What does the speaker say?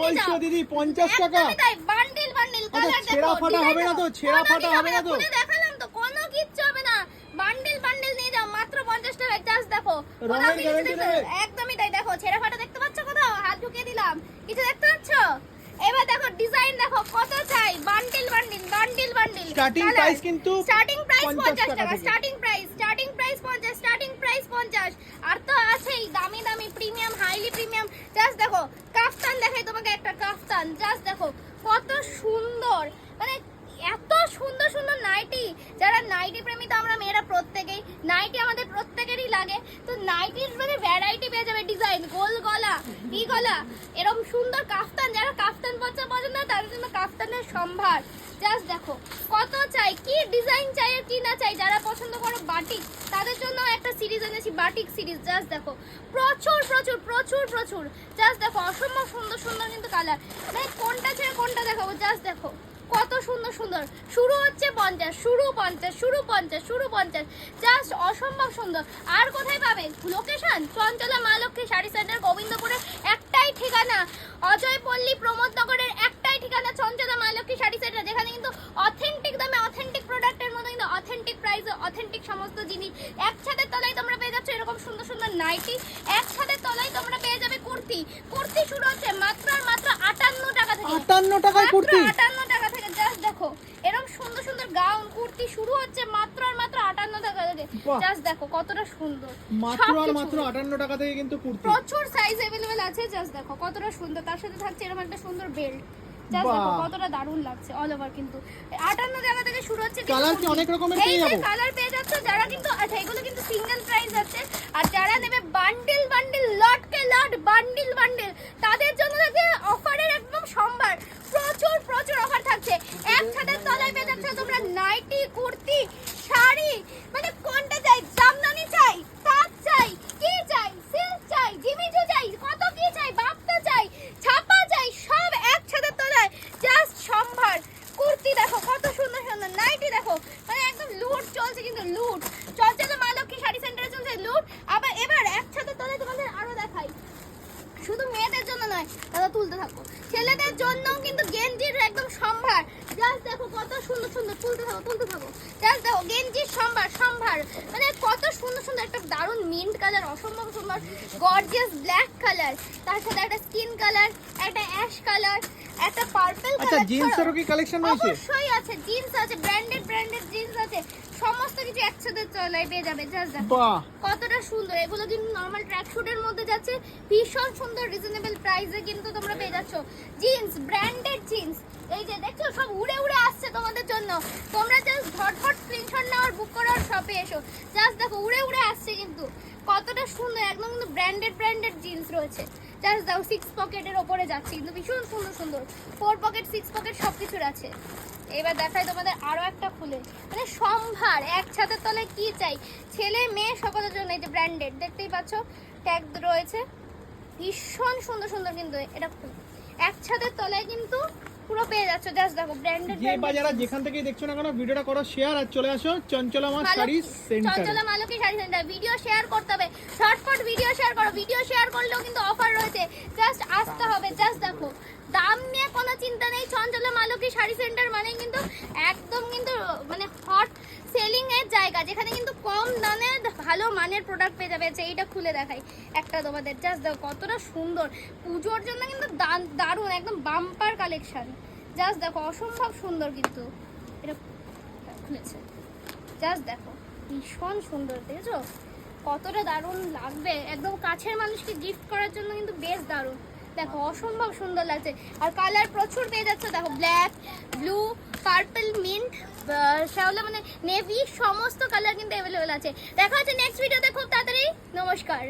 বলছো দিদি পঞ্চাশ টাকা। বান্ডিল বান্ডিল ছেঁড়া ফাটা হবে না তো? ছেঁড়া ফাটা হবে না তো? খুলে দেখালাম তো কোনো কিচ্ছু হবে না। বান্ডিল বান্ডিল নিয়ে যাও মাত্র 50 টাকায় জাস্ট দেখো? একদমই তাই দেখো ছেঁড়া ফাটা দেখতে পাচ্ছ কোথাও? হাত ঢুকিয়ে দিলাম। কিছু দেখতে পাচ্ছ? এবার দেখো ডিজাইন দেখো কত চাই? Bundle bundle bundle bundle Starting price কিন্তু স্টার্টিং প্রাইস 50 50 টাকা। Starting price starting price 50 starting price 50 আর তো আছেই দামি দামি প্রিমিয়াম হাইলি প্রিমিয়াম জাস্ট দেখো তোমাকে একটা কাফতান জাস্ট দেখো, কত সুন্দর। মানে এত সুন্দর সুন্দর নাইটি যারা নাইটি প্রেমী, তো আমরা মেয়েরা প্রত্যেকেই। নাইটি আমাদের প্রত্যেকেরই লাগে। তো নাইটির মানে ভ্যারাইটি পেয়ে যাবে ডিজাইন গোল গলা ই গলা। এরকম সুন্দর কাফতান যারা কাফতান পছন্দ পছন্দ হয়, তাদের জন্য কাফতানের সম্ভার। জাস্ট দেখো, কত চাই, কি ডিজাইন চাই আর কি না চাই। যারা পছন্দ করো বাটিক তাদের জন্য একটা সিরিজ এনেছি বাটিক সিরিজ জাস্ট দেখো, প্রচুর প্রচুর প্রচুর প্রচুর। জাস্ট দেখো, অসম্ভব সুন্দর সুন্দর কিন্তু কালার মানে কোনটা ছেড়ে কোনটা দেখাবো জাস্ট দেখো কত সুন্দর শুরু হচ্ছে পঞ্চাশ শুরু পঞ্চাশ শুরু পঞ্চাশ শুরু পঞ্চাশ। জাস্ট অসম্ভব সুন্দর। আর কোথায় পাবে? লোকেশন চঞ্চলা মা লক্ষ্মী শাড়ি সেন্টার গোবিন্দপুরে। একটাই ঠিকানা। অজয় পল্লী প্রমোদ নগরের একটাই ঠিকানা চঞ্চলা মা লক্ষ্মী শাড়ি সেন্টার যেখানে কিন্তু অথেন্টিক দামে অথেন্টিক প্রোডাক্টের মধ্যে কিন্তু অথেন্টিক প্রাইসে অথেন্টিক সমস্ত জিনিস। এক ছাদের তলায় তোমরা পেয়ে যাচ্ছ এরকম সুন্দর সুন্দর নাইটি এক ছাদের তলায় তোমরা পেয়ে যাবে কুর্তি। কুর্তি শুরু হচ্ছে মাত্র আর মাত্র আটান্ন টাকা থেকে। আটান্ন টাকায় কুর্তি 58 টাকা থেকে জাস্ট দেখো এরকম সুন্দর সুন্দর গাউন কুর্তি শুরু হচ্ছে মাত্র আর মাত্র 58 টাকা থেকে বাহ। জাস্ট দেখো কতটা সুন্দর মাত্র আর সবকিছু। মাত্র আটান্ন টাকা থেকে কিন্তু কুর্তি প্রচুর সাইজ अवेलेबल আছে জাস্ট দেখো কতটা সুন্দর তার সাথে থাকছে এরকম একটা সুন্দর বেল্ট জাস্ট বাহ। দেখো কতটা দারুণ লাগছে অল ওভার কিন্তু 58 টাকা থেকে শুরু হচ্ছে Colour কি অনেক রকমের পেয়ে যাবো? কালার পেয়ে যাচ্ছে যারা কিন্তু আচ্ছা এগুলো কিন্তু সিঙ্গেল প্রাইস আছে আর যারা নেবে বান্ডিল বান্ডিল লট কে লট বান্ডিল বান্ডিল তাদের জন্য থাকছে দেখো মানে একদম লুট চলছে কিন্তু লুট। চলছে তো মা লক্ষ্মী শাড়ি সেন্টারে চলছে লুট। আবার এবার একসাথে তোলে তোমাদের আরও দেখাই। শুধু মেয়েদের জন্য নয়, দাদা তুলতে থাকো। ছেলেদের জন্য কিন্তু গেঞ্জির একদম কত সুন্দর সুন্দর তুলতে থাকো তুলতে থাকো। জাস্ট দেখো গেঞ্জির সম্ভার সম্ভার। মানে কত সুন্দর সুন্দর একটা দারুণ মিন্ট কালার অসম্ভব সুন্দর গর্জিয়াস ব্ল্যাক কালার তার সাথে একটা স্কিন কালার একটা অ্যাশ কালার একটা পার্পল আচ্ছা কালার জিন্সেরও কি কালেকশন রয়েছে? অবশ্যই আছে জিন্স আছে ব্র্যান্ডেড ব্র্যান্ডেড জিন্স আছে। সমস্ত কিছু একসাথে চলে পেয়ে যাবে জাস্ট দেখো। কতটা সুন্দর। এগুলো কিন্তু নর্মাল ট্র্যাক শুটের মধ্যে যাচ্ছে। ভীষণ সুন্দর রিজনেবল প্রাইসে কিন্তু তোমরা পেয়ে যাচ্ছ। জিন্স ব্র্যান্ডেড জিন্স এই যে দেখছ সব উড়ে উড়ে তোমাদের জন্য। তোমরা জাস্ট ঝটফট স্ক্রিনশট নেওয়ার বুক করার শপে এসো। জাস্ট দেখো, উড়ে উড়ে আসছে কিন্তু। কতটা সুন্দর, একদম কিন্তু ব্র্যান্ডেড ব্র্যান্ডেড জিন্স রয়েছে। জাস্ট দাও সিক্স পকেটের ওপরে যাচ্ছে কিন্তু ভীষণ সুন্দর সুন্দর। ফোর পকেট সিক্স পকেট সব কিছুর আছে। এবার দেখাই তোমাদের আরও একটা খুলে। মানে সম্ভার, এক ছাদের তলায় কি চাই? ছেলে, মেয়ে, সকলের জন্য এই যে ব্র্যান্ডেড দেখতেই পাচ্ছ? ট্যাগ রয়েছে। ভীষণ সুন্দর সুন্দর কিন্তু এটা। এক ছাদের তলায় কিন্তু পুরো পেয়ে যাচ্ছ জাস্ট দেখো ব্র্যান্ডেড যে বা যারা যেখান থেকে দেখছ না কেন ভিডিওটা করো শেয়ার আর চলে আসো চঞ্চলা মা শাড়ি সেন্টার চঞ্চলা মালকী শাড়ি সেন্টার ভিডিও শেয়ার করতে হবে। শর্টকাট ভিডিও শেয়ার করো। ভিডিও শেয়ার করলেও কিন্তু অফার রয়েছে। জাস্ট আসতে হবে জাস্ট দেখো। দাম নিয়ে কোনো চিন্তা নেই। চঞ্চলা মালকী শাড়ি সেন্টার মানে কিন্তু একদম কিন্তু মানে হট সেলিং এর জায়গা যেখানে কিন্তু কম দামে ভালো মানের প্রোডাক্ট পেয়ে যাবে আচ্ছা, এইটা খুলে দেখাই। একটা তোমাদের জাস্ট দেখো কতটা সুন্দর। পুজোর জন্য কিন্তু দারুণ একদম বাম্পার কালেকশন জাস্ট দেখো অসম্ভব সুন্দর কিন্তু। এটা খুলেছে। জাস্ট দেখো ভীষণ সুন্দর দেখেছ? কতটা দারুণ লাগবে। একদম কাছের মানুষকে গিফট করার জন্য কিন্তু বেশ দারুণ। দেখো অসম্ভব সুন্দর লাগছে। আর কালার প্রচুর পেয়ে যাচ্ছে দেখো ব্ল্যাক ব্লু পার্পল শ্যাওলা মানে নেভি, সমস্ত কালার কিন্তু অ্যাভেলেবেল আছে। দেখা হচ্ছে নেক্সট ভিডিওতে খুব তাড়াতাড়ি। নমস্কার।